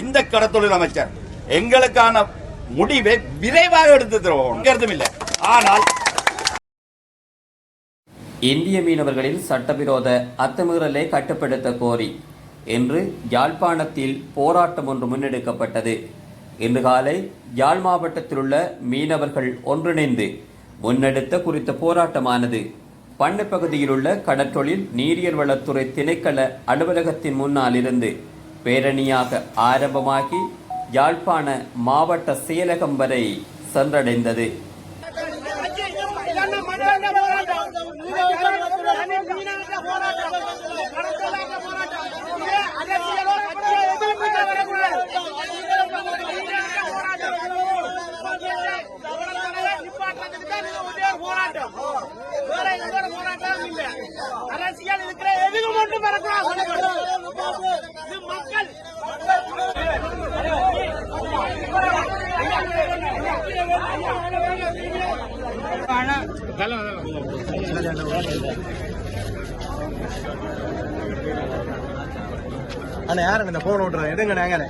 இந்த கடத்தொழில் அமைச்சர் எங்களுக்கான முடிவை விரைவாக எடுத்து தருவோம். கருத்தும் இல்லை. ஆனால் இந்திய மீனவர்களின் சட்டவிரோத அத்துமீறலை கட்டுப்படுத்த கோரி இன்று யாழ்ப்பாணத்தில் போராட்டம் ஒன்று முன்னெடுக்கப்பட்டது. இன்று காலை யாழ் மாவட்டத்திலுள்ள மீனவர்கள் ஒன்றிணைந்து முன்னெடுத்த குறித்த போராட்டமானது. பண்ணை பகுதியிலுள்ள கடற்றொழில் நீரியல் வளத்துறை திணைக்கள அலுவலகத்தின் முன்னால் இருந்து பேரணியாக ஆரம்பமாகி யாழ்ப்பாண மாவட்ட செயலகம் வரை சென்றடைந்தது இந்த போன் விட்டுறோம் எடுங்க நாங்களே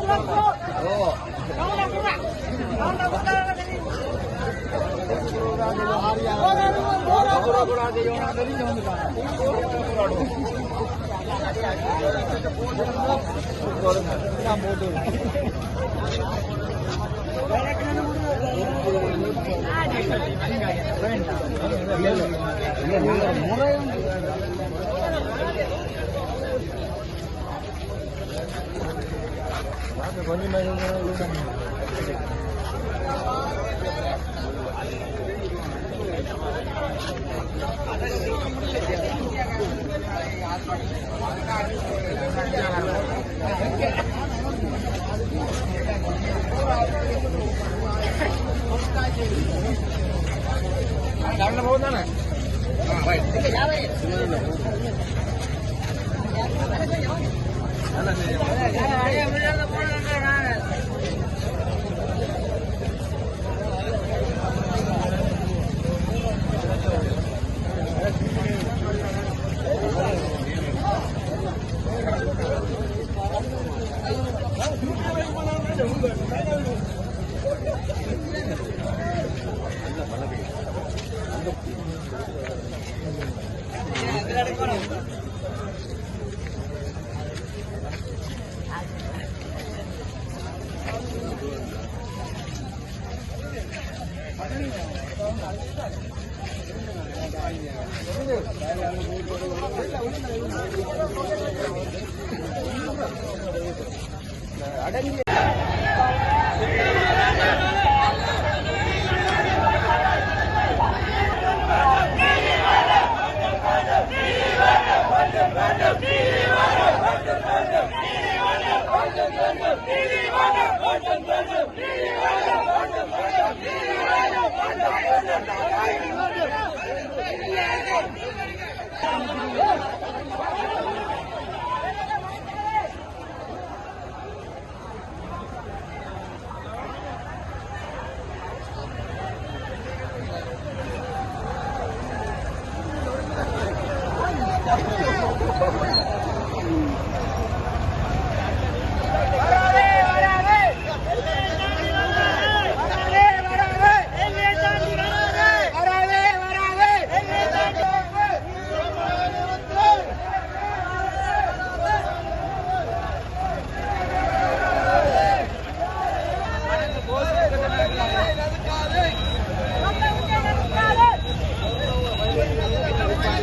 Gracias. கொஞ்சம் ગામના બહુ ના ને હા ભાઈ ઠીક છે આવે ના ના அடங்கி London, London, London, London, Thank you.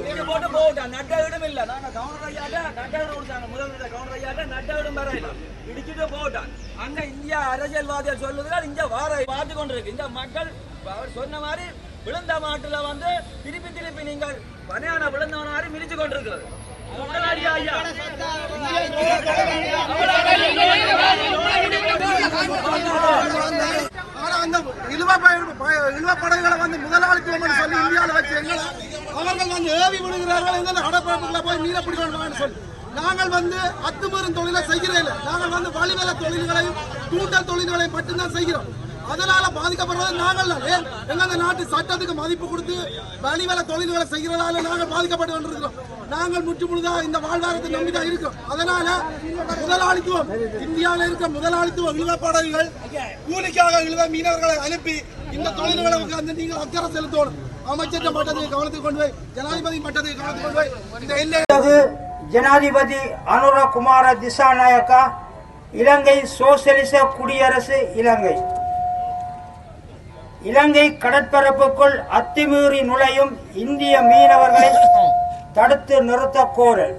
இங்க போட்டு போட்டான் நட்ட இடம் இல்ல நான் கவுண்டர் ஐயாட்ட நட்ட இடம் கொடுத்தாங்க முதல் கவுண்டர் ஐயாட்ட நட்ட இடம் வர இடிச்சுட்டு போட்டான் அங்க இந்தியா அரசியல்வாதிகள் சொல்லுதுகள் இங்க வார பார்த்து கொண்டிருக்கு இந்த மக்கள் அவர் சொன்ன மாதிரி விழுந்த மாட்டுல வந்து திருப்பி திருப்பி நீங்கள் பனையான விழுந்த மாதிரி மிதிச்சு கொண்டிருக்கிறது. உடனடியா ஐயா ஆனா அந்த இழுவ வந்து முதலாளித்துவம் சொல்லி இந்தியாவில் வச்சு எங்களை அவர்கள் வந்து ஏவி விடுகிறார்கள் எங்க கடற்பரப்புகளை போய் மீன பிடிக்கணும் சொல்லி நாங்கள் வந்து அத்துமீறும் தொழிலை செய்கிறேன் நாங்கள் வந்து வழிவேல தொழில்களையும் தூண்டல் தொழில்களையும் மட்டும்தான் செய்கிறோம் அதனால பாதிக்கப்படுறது நாங்கள் தான் ஏன் எங்க நாட்டு சட்டத்துக்கு மதிப்பு கொடுத்து வழிவேல தொழில்களை செய்கிறதால நாங்கள் பாதிக்கப்பட்டு கொண்டிருக்கிறோம் நாங்கள் முற்றுமுழுதாக இந்த வாழ்வாரத்தை நம்பிதான் இருக்கோம். அதனால முதலாளித்துவம் இந்தியாவில் இருக்க முதலாளித்துவ இழுவப்படகுகள் கூலிக்காக இழுவ மீனவர்களை அனுப்பி இந்த தொழில்களை உட்கார்ந்து நீங்கள் அக்கறை செலுத்தணும். அமைச்சர் மட்டத்தை கவனத்துக்கு கொண்டு போய் ஜனாதிபதி மட்டத்தை கவனத்துக்கு கொண்டு போய் இந்த எல்லை ஜனாதிபதி அனுரகுமார திசாநாயக்கா இலங்கை சோசியலிச குடியரசு இலங்கை. இலங்கை கடற்பரப்புக்குள் அத்துமீறி நுழையும் இந்திய மீனவர்களை தடுத்து நிறுத்த கோரல்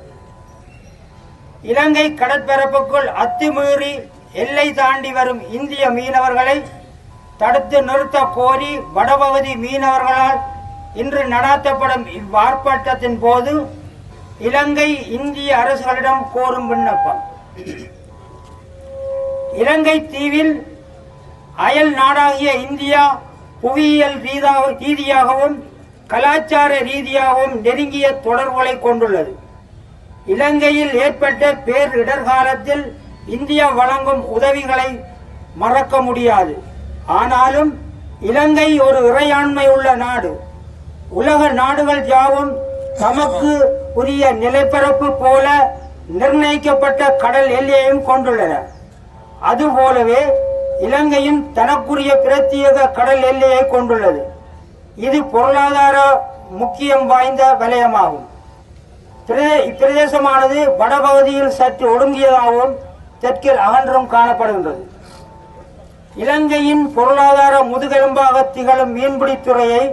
இலங்கை கடற்பரப்புக்குள் அத்துமீறி எல்லை தாண்டி வரும் இந்திய மீனவர்களை தடுத்து நிறுத்த கோரி வடபகுதி மீனவர்களால் இன்று நடாத்தப்படும் இவ்வார்ப்பாட்டத்தின் போது இலங்கை இந்திய அரசுகளிடம் கோரும் விண்ணப்பம். இலங்கை தீவில் அயல் நாடாகிய இந்தியா புவியியல் ரீதா- ரீதியாகவும் கலாச்சார ரீதியாகவும் நெருங்கிய தொடர்புகளை கொண்டுள்ளது. இலங்கையில் ஏற்பட்ட பேர் இடர்காலத்தில் இந்தியா வழங்கும் உதவிகளை மறக்க முடியாது. ஆனாலும் இலங்கை ஒரு இறையாண்மை உள்ள நாடு. உலக நாடுகள் யாவும் தமக்கு உரிய நிலப்பரப்பு போல நிர்ணயிக்கப்பட்ட கடல் எல்லையையும் கொண்டுள்ளன. அதுபோலவே இலங்கையும் தனக்குரிய பிரத்யேக கடல் எல்லையை கொண்டுள்ளது. இது பொருளாதார முக்கியம் வாய்ந்த வலயமாகும். பிரதே- இப்பிரதேசமானது வடபகுதியில் சற்று ஒடுங்கியதாகவும் தெற்கில் அகன்றும் காணப்படுகின்றது. இலங்கையின் பொருளாதார முதுகெலும்பாக திகழும் மீன்பிடித்துறையை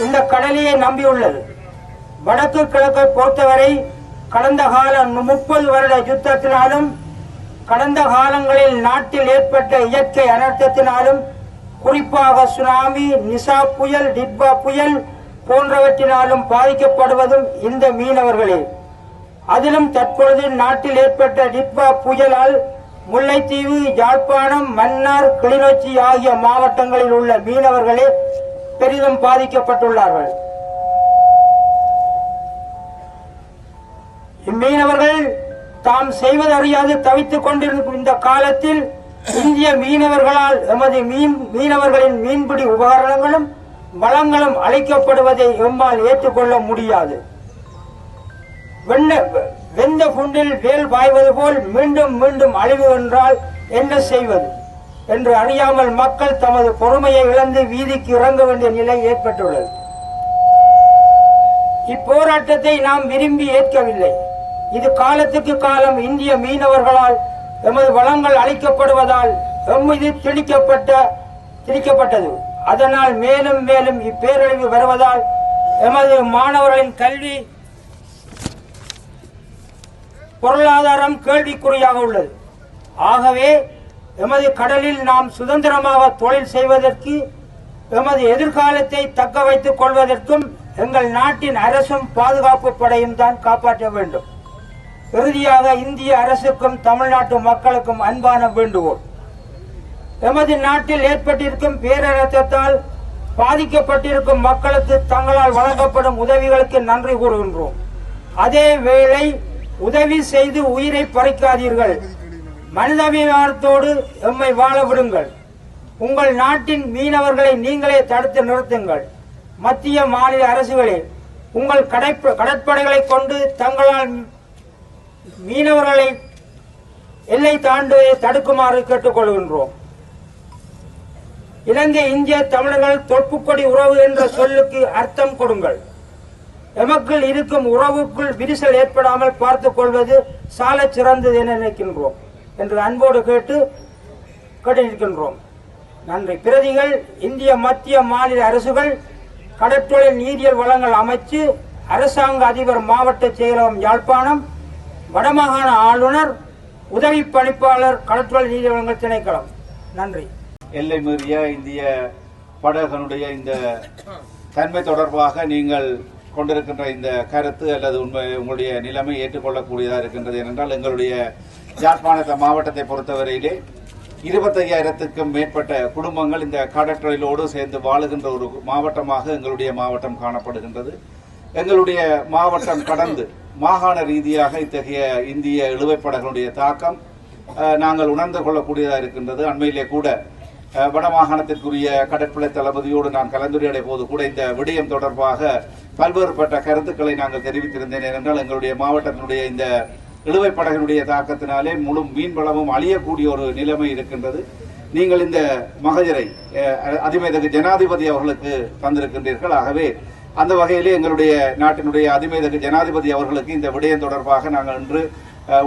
இந்த கடலையை நம்பியுள்ளது. வடக்கு கிழக்கை பொறுத்தவரை கடந்த கால முப்பது வருட யுத்தத்தினாலும் கடந்த காலங்களில் நாட்டில் ஏற்பட்ட இயற்கை அனர்த்தத்தினாலும் குறிப்பாக சுனாமி நிசா புயல் டிட்பா புயல் போன்றவற்றினாலும் பாதிக்கப்படுவதும் இந்த மீனவர்களே. அதிலும் தற்பொழுது நாட்டில் ஏற்பட்ட டிட்பா புயலால் முல்லைத்தீவு யாழ்ப்பாணம் மன்னார் கிளிநொச்சி ஆகிய மாவட்டங்களில் உள்ள மீனவர்களே பெரிதும் பாதிக்கப்பட்டுள்ளார்கள். இம்மீனவர்கள் தாம் செய்வதறியாது தவித்துக் கொண்டிருக்கும் இந்த காலத்தில் இந்திய மீனவர்களால் எமது மீன் மீனவர்களின் மீன்பிடி உபகரணங்களும் வளங்களும் அளிக்கப்படுவதை எம்மால் ஏற்றுக்கொள்ள முடியாது. வெண்ண- வெந்த புண்டில் வேல் பாய்வது போல் மீண்டும் மீண்டும் அழிவு என்றால் என்ன செய்வது? என்று அறியாமல் மக்கள் தமது பொறுமையை இழந்து வீதிக்கு இறங்க வேண்டிய நிலை ஏற்பட்டுள்ளது. இப்போராட்டத்தை நாம் விரும்பி ஏற்கவில்லை. இது காலத்துக்கு காலம் இந்திய மீனவர்களால் எமது வளங்கள் அழிக்கப்படுவதால் எம்மீது திணிக்கப்பட்ட திணிக்கப்பட்டது. அதனால் மேலும் மேலும் இப்பேரழிவு வருவதால் எமது மாணவர்களின் கல்வி பொருளாதாரம் கேள்விக்குறியாக உள்ளது. ஆகவே எமது கடலில் நாம் சுதந்திரமாக தொழில் செய்வதற்கு எமது எதிர்காலத்தை தக்க வைத்துக் கொள்வதற்கும் எங்கள் நாட்டின் அரசும் பாதுகாப்பு படையும் தான் காப்பாற்ற வேண்டும். இறுதியாக இந்திய அரசுக்கும் தமிழ்நாட்டு மக்களுக்கும் அன்பான வேண்டுகோள். எமது நாட்டில் ஏற்பட்டிருக்கும் பேரரசத்தால் பாதிக்கப்பட்டிருக்கும் மக்களுக்கு தங்களால் வழங்கப்படும் உதவிகளுக்கு நன்றி கூறுகின்றோம். அதே வேளை உதவி செய்து உயிரை பறிக்காதீர்கள். மனிதாபிமானத்தோடு எம்மை வாழ விடுங்கள். உங்கள் நாட்டின் மீனவர்களை நீங்களே தடுத்து நிறுத்துங்கள். மத்திய மாநில அரசுகளே உங்கள் கடற்ப கடற்படைகளை கொண்டு தங்களால் மீனவர்களை எல்லை தாண்டுவதை தடுக்குமாறு கேட்டுக்கொள்கின்றோம். இலங்கை இந்திய தமிழர்கள் தொப்புக்கொடி உறவு என்ற சொல்லுக்கு அர்த்தம் கொடுங்கள். எமக்குள் இருக்கும் உறவுக்குள் விரிசல் ஏற்படாமல் பார்த்துக் கொள்வது சால சிறந்தது என நினைக்கின்றோம் என்று அன்போடு கேட்டு கேட்டிருக்கின்றோம். நன்றி. பிரதிகள் இந்திய மத்திய மாநில அரசுகள் கடற்றொழில் நீரியல் வளங்கள் அமைச்சு அரசாங்க அதிபர் மாவட்ட செயலகம் யாழ்ப்பாணம் வடமாகாண ஆளுநர் உதவி பணிப்பாளர் கடற்றொழில் நீரியல் திணைக்களம். நன்றி. எல்லை மீறிய இந்திய படகனுடைய இந்த தன்மை தொடர்பாக நீங்கள் கொண்டிருக்கின்ற இந்த கருத்து அல்லது உண்மை உங்களுடைய நிலைமை ஏற்றுக்கொள்ளக்கூடியதாக இருக்கின்றது ஏனென்றால் எங்களுடைய யாழ்ப்பாணத்தை மாவட்டத்தை பொறுத்தவரையிலே இருபத்தையாயிரத்துக்கும் மேற்பட்ட குடும்பங்கள் இந்த கடற்றொழிலோடு சேர்ந்து வாழுகின்ற ஒரு மாவட்டமாக எங்களுடைய மாவட்டம் காணப்படுகின்றது. எங்களுடைய மாவட்டம் கடந்து மாகாண ரீதியாக இத்தகைய இந்திய இழுவைப்படகளுடைய தாக்கம் நாங்கள் உணர்ந்து கொள்ளக்கூடியதாக இருக்கின்றது. அண்மையிலே கூட வடமாகாணத்திற்குரிய கடற்படை தளபதியோடு நான் கலந்துரையாடிய போது கூட இந்த விடயம் தொடர்பாக பல்வேறுபட்ட கருத்துக்களை நாங்கள் தெரிவித்திருந்தேன். என்றால் எங்களுடைய மாவட்டத்தினுடைய இந்த இழுவைப்படகினுடைய தாக்கத்தினாலே முழு மீன் வளமும் அழியக்கூடிய ஒரு நிலைமை இருக்கின்றது. நீங்கள் இந்த மகஜரை அஹ், அதிமேதகு ஜனாதிபதி அவர்களுக்கு தந்திருக்கின்றீர்கள். ஆகவே அந்த வகையிலே எங்களுடைய நாட்டினுடைய அதிமேதக ஜனாதிபதி அவர்களுக்கு இந்த விடயம் தொடர்பாக நாங்கள் இன்று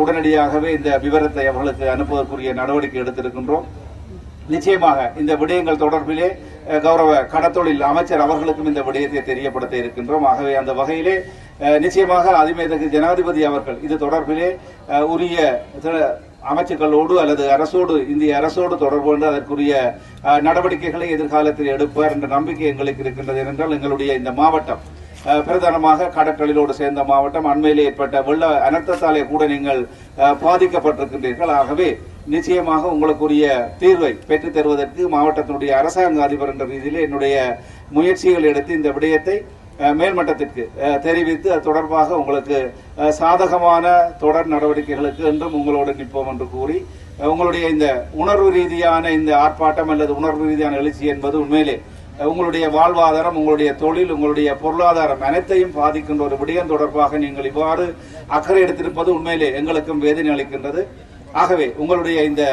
உடனடியாகவே இந்த விவரத்தை அவர்களுக்கு அனுப்புவதற்குரிய நடவடிக்கை எடுத்திருக்கின்றோம். நிச்சயமாக இந்த விடயங்கள் தொடர்பிலே கௌரவ கடத்தொழில் அமைச்சர் அவர்களுக்கும் இந்த விடயத்தை தெரியப்படுத்த இருக்கின்றோம். ஆகவே அந்த வகையிலே நிச்சயமாக அதிமேதகு ஜனாதிபதி அவர்கள் இது தொடர்பிலே உரிய அமைச்சர்களோடு அமைச்சுக்களோடு அல்லது அரசோடு இந்திய அரசோடு தொடர்பு கொண்டு அதற்குரிய நடவடிக்கைகளை எதிர்காலத்தில் எடுப்பார் என்ற நம்பிக்கை எங்களுக்கு இருக்கின்றது என்றால் எங்களுடைய இந்த மாவட்டம். பிரதானமாக கடற்கொழிலோடு சேர்ந்த மாவட்டம் அண்மையிலே ஏற்பட்ட வெள்ள அனர்த்தத்தாலே கூட நீங்கள் பாதிக்கப்பட்டிருக்கின்றீர்கள். ஆகவே நிச்சயமாக உங்களுக்குரிய தீர்வை பெற்றுத் தருவதற்கு மாவட்டத்தினுடைய அரசாங்க அதிபர் என்ற ரீதியில் என்னுடைய முயற்சிகள் எடுத்து இந்த விடயத்தை மேல்மட்டத்திற்கு தெரிவித்து அது தொடர்பாக உங்களுக்கு சாதகமான தொடர் நடவடிக்கைகளுக்கு என்றும் உங்களோடு நிற்போம் என்று கூறி உங்களுடைய இந்த உணர்வு ரீதியான இந்த ஆர்ப்பாட்டம் அல்லது உணர்வு ரீதியான எழுச்சி என்பது உண்மையிலே உங்களுடைய வாழ்வாதாரம் உங்களுடைய தொழில் உங்களுடைய பொருளாதாரம் அனைத்தையும் பாதிக்கின்ற ஒரு விடயம் தொடர்பாக நீங்கள் இவ்வாறு அக்கறை எடுத்திருப்பது உண்மையிலே எங்களுக்கும் வேதனை அளிக்கின்றது. ஆகவே உங்களுடைய இந்த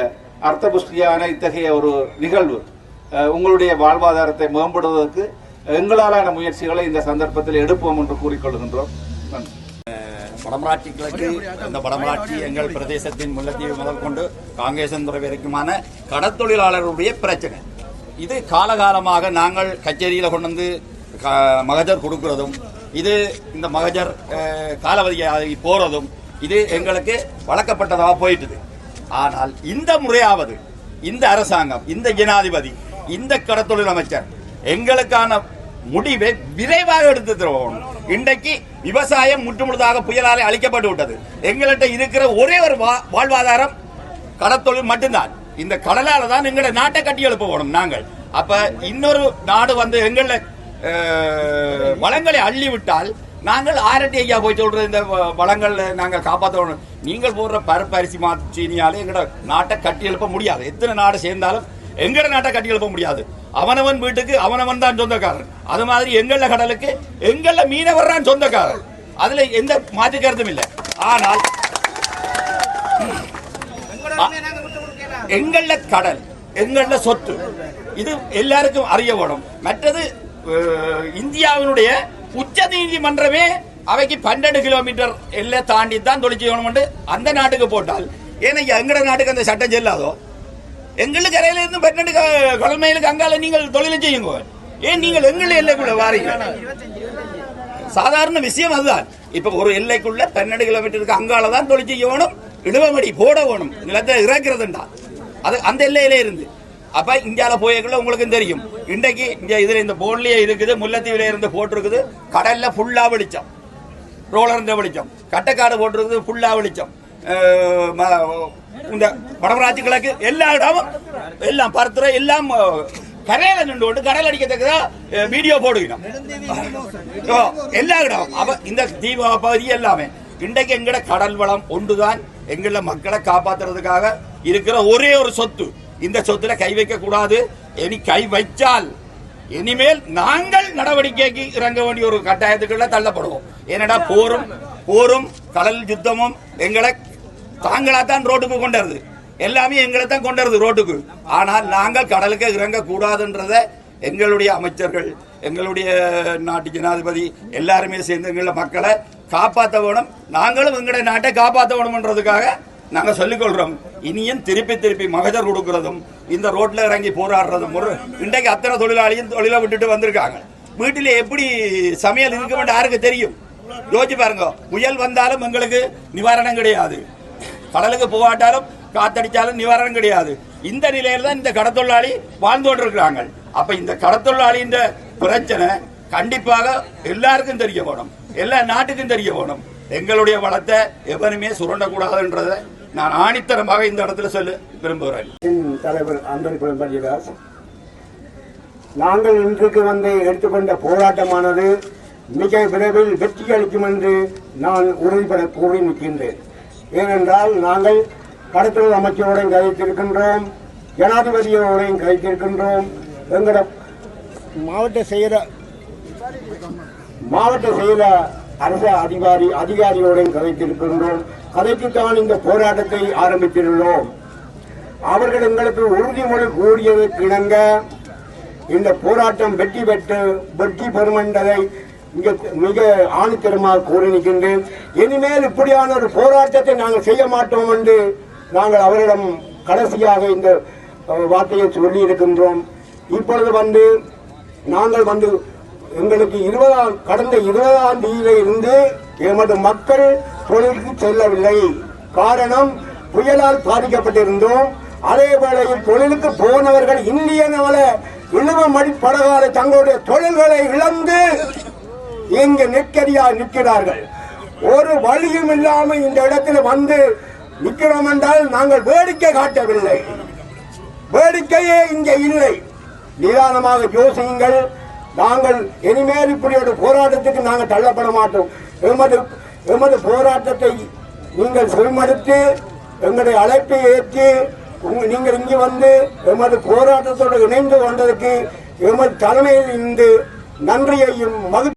அர்த்தபுஷ்டியான இத்தகைய ஒரு நிகழ்வு உங்களுடைய வாழ்வாதாரத்தை மேம்படுவதற்கு எங்களாலான முயற்சிகளை இந்த சந்தர்ப்பத்தில் எடுப்போம் என்று கூறிக்கொள்கின்றோம். நன்றி. வடமராட்சி கிழக்கு இந்த வடமராட்சி எங்கள் பிரதேசத்தின் முல்லைத்தீவு முதல் கொண்டு காங்கேசந்துறை வரைக்குமான கடத்தொழிலாளர்களுடைய பிரச்சனை. இது காலகாலமாக நாங்கள் கச்சேரியில் கொண்டு வந்து க- மகஜர் கொடுக்கிறதும் இது இந்த மகஜர் காலவதியாகி போகிறதும் இது எங்களுக்கு வழக்கப்பட்டதாக போயிட்டுது. ஆனால் இந்த முறையாவது இந்த அரசாங்கம் இந்த ஜனாதிபதி இந்த கடத்தொழில் அமைச்சர் எங்களுக்கான முடிவை விரைவாக எடுத்து தருவோம் இன்றைக்கு விவசாயம் முற்றுமுழுதாக புயலாலே அழிக்கப்பட்டு விட்டது. எங்கள்கிட்ட இருக்கிற ஒரே ஒரு வா- வாழ்வாதாரம் கடத்தொழில் மட்டும்தான். இந்த கடலால தான் எங்களை நாட்டை கட்டி எழுப்ப வேணும் நாங்கள். அப்ப இன்னொரு நாடு வந்து எங்கள வளங்களை அள்ளி விட்டால் நாங்கள் ஆரட்டி ஐயா போய் சொல்ற இந்த வளங்கள் நாங்கள் காப்பாற்றணும் நீங்கள் போடுற பருப்பரிசி மாச்சீனியாலே எங்களோட நாட்டை கட்டி எழுப்ப முடியாது. எத்தனை நாடு சேர்ந்தாலும் எங்களோட நாட்டை கட்டி எழுப்ப முடியாது. அவனவன் வீட்டுக்கு அவனவன் தான் சொந்தக்காரன். அது மாதிரி எங்கள கடலுக்கு எங்கள மீனவர் தான் சொந்தக்காரன். அதுல எந்த மாற்று கருத்தும் இல்லை. ஆனால் எங்கள கடல் எங்கள சொத்து இது எல்லாருக்கும் அறியப்படும். மற்றது இந்தியாவினுடைய உச்ச நீதிமன்றமே அவைக்கு பன்னெண்டு கிலோமீட்டர் எல்லை தாண்டி தான் தொழிற்சி அந்த நாட்டுக்கு போட்டால் ஏன்னா எங்கட நாட்டுக்கு அந்த சட்டம் செல்லாதோ? எங்களுக்கு கரையில இருந்து பன்னெண்டு க- கங்கால அங்கால நீங்கள் தொழிலும் செய்யுங்க. ஏன் நீங்கள் எங்கள் எல்லைக்குள்ள வாரீங்க? சாதாரண விஷயம் அதுதான். இப்ப ஒரு எல்லைக்குள்ள பன்னெண்டு கிலோமீட்டருக்கு அங்கால தான் தொழில் செய்ய வேணும் இடுவமடி போட வேணும் நிலத்தை இறக்குறதுண்டா. அது அந்த எல்லையில இருந்து. அப்ப இந்தியால போயக்குள்ள உங்களுக்கும் தெரியும். இன்றைக்கு இங்க இதுல இந்த போன்லயே இருக்குது முல்லத்தீவில இருந்து போட்டிருக்குது கடல்ல ஃபுல்லா வெளிச்சம். ரோலர் வெளிச்சம். கட்டக்காடு போட்டிருக்குது ஃபுல்லா வெளிச்சம். இந்த வடமராட்சி கிழக்கு எல்லா இடமும் எல்லாம் பருத்துறை எல்லாம் கரையில நின்று கொண்டு கடல் அடிக்கத்தக்கதா அஹ், வீடியோ போடுகிறோம். எல்லா இடம் அப்ப இந்த தீப பகுதி எல்லாமே இன்றைக்கு எங்கட கடல் வளம் ஒன்றுதான் எங்கள மக்களை காப்பாத்துறதுக்காக இருக்கிற ஒரே ஒரு சொத்து. இந்த சொத்துல கை வைக்க கூடாது. இனி கை வைச்சால் இனிமேல் நாங்கள் நடவடிக்கைக்கு இறங்க வேண்டிய ஒரு கட்டாயத்துக்குள்ள தள்ளப்படுவோம். ஏனடா போரும் போரும் கடல் யுத்தமும் எங்களை தாங்களா தான் ரோட்டுக்கு கொண்டு வருது எல்லாமே எங்களை தான் கொண்டு வருது ரோட்டுக்கு. ஆனால் நாங்கள் கடலுக்கு இறங்க கூடாதுன்றத எங்களுடைய அமைச்சர்கள் எங்களுடைய நாட்டு ஜனாதிபதி எல்லாருமே சேர்ந்து எங்கள மக்களை காப்பாற்ற வேணும். நாங்களும் எங்களுடைய நாட்டை காப்பாற்ற வேணும்ன்றதுக்காக நாங்கள் சொல்லிக்கொள்கிறோம் இனியும் திருப்பி திருப்பி மகஜர் கொடுக்கறதும் இந்த ரோட்டில் இறங்கி போராடுறதும் ஒரு இன்றைக்கு அத்தனை தொழிலாளியும் தொழிலை விட்டுட்டு வந்திருக்காங்க. வீட்டில் எப்படி சமையல் இருக்க வேண்டிய யாருக்கு தெரியும்? யோசிச்சு பாருங்க. புயல் வந்தாலும் எங்களுக்கு நிவாரணம் கிடையாது. கடலுக்கு போகாட்டாலும் காத்தடிச்சாலும் நிவாரணம் கிடையாது. இந்த நிலையில தான் இந்த கடத்தொழிலாளி வாழ்ந்து கொண்டிருக்கிறாங்க. அப்ப இந்த கடத்தொழிலாளின்ற பிரச்சனை கண்டிப்பாக எல்லாருக்கும் தெரிய போகணும் எல்லா நாட்டுக்கும் தெரிய போகணும் எங்களுடைய வளத்தை எவனுமே சுரண்டக்கூடாதுன்றதை நான் ஆணித்தரமாக இந்த இடத்துல சொல்ல விரும்புகிறேன். தலைவர் அந்தரி பண்டிதாஸ் நாங்கள் இன்றைக்கு வந்து எடுத்துக்கொண்ட போராட்டமானது மிக விரைவில் வெற்றி அளிக்கும் என்று நான் உறுதிபட கூறி நிற்கின்றேன். ஏனென்றால் நாங்கள் கடத்தல் அமைச்சரோடையும் கதைத்திருக்கின்றோம் ஜனாதிபதியோடையும் கதைத்திருக்கின்றோம். எங்களோட மாவட்ட செயல மாவட்ட செயல அரசு அதிகாரி அதிகாரிகளுடன் கதைத்திருக்கின்றோம். கதைக்குத்தான் இந்த போராட்டத்தை ஆரம்பித்திருந்தோம். அவர்கள் எங்களுக்கு உறுதிமொழி கூறியதற்கு இணங்க இந்த போராட்டம் வெற்றி பெற்று வெற்றி பெறும் என்பதை மிக மிக ஆணித்தரமாக கூறி நிற்கின்றேன். இனிமேல் இப்படியான ஒரு போராட்டத்தை நாங்கள் செய்ய மாட்டோம் என்று நாங்கள் அவரிடம் கடைசியாக இந்த வார்த்தையை சொல்லி இருக்கின்றோம். இப்பொழுது வந்து நாங்கள் வந்து எங்களுக்கு இருபதாம் கடந்த இருபதாம் தேதியில இருந்து எமது மக்கள் தொழிலுக்கு செல்லவில்லை. காரணம் புயலால் பாதிக்கப்பட்டிருந்தோம். அதே வேளையில் தொழிலுக்கு போனவர்கள் இந்திய நல இழுவ மடிப்படகால தங்களுடைய தொழில்களை இழந்து இங்கு நிற்கதியாக நிற்கிறார்கள்? ஒரு வழியும் இல்லாமல் இந்த இடத்துல வந்து நிற்கிறோம் என்றால் நாங்கள் வேடிக்கை காட்டவில்லை. வேடிக்கையே இங்கே இல்லை. நிதானமாக யோசியுங்கள். நாங்கள் இனிமேல் இப்படி ஒரு போராட்டத்துக்கு நாங்கள் தள்ளப்பட மாட்டோம். எமது எமது போராட்டத்தை நீங்கள் செல்மடுத்து எங்களுடைய அழைப்பை ஏற்று உங்கள் நீங்கள் இங்கு வந்து எமது போராட்டத்தோடு இணைந்து கொண்டதற்கு எமது தலைமையில் இருந்து நன்றியையும் மகிழ்ச்சி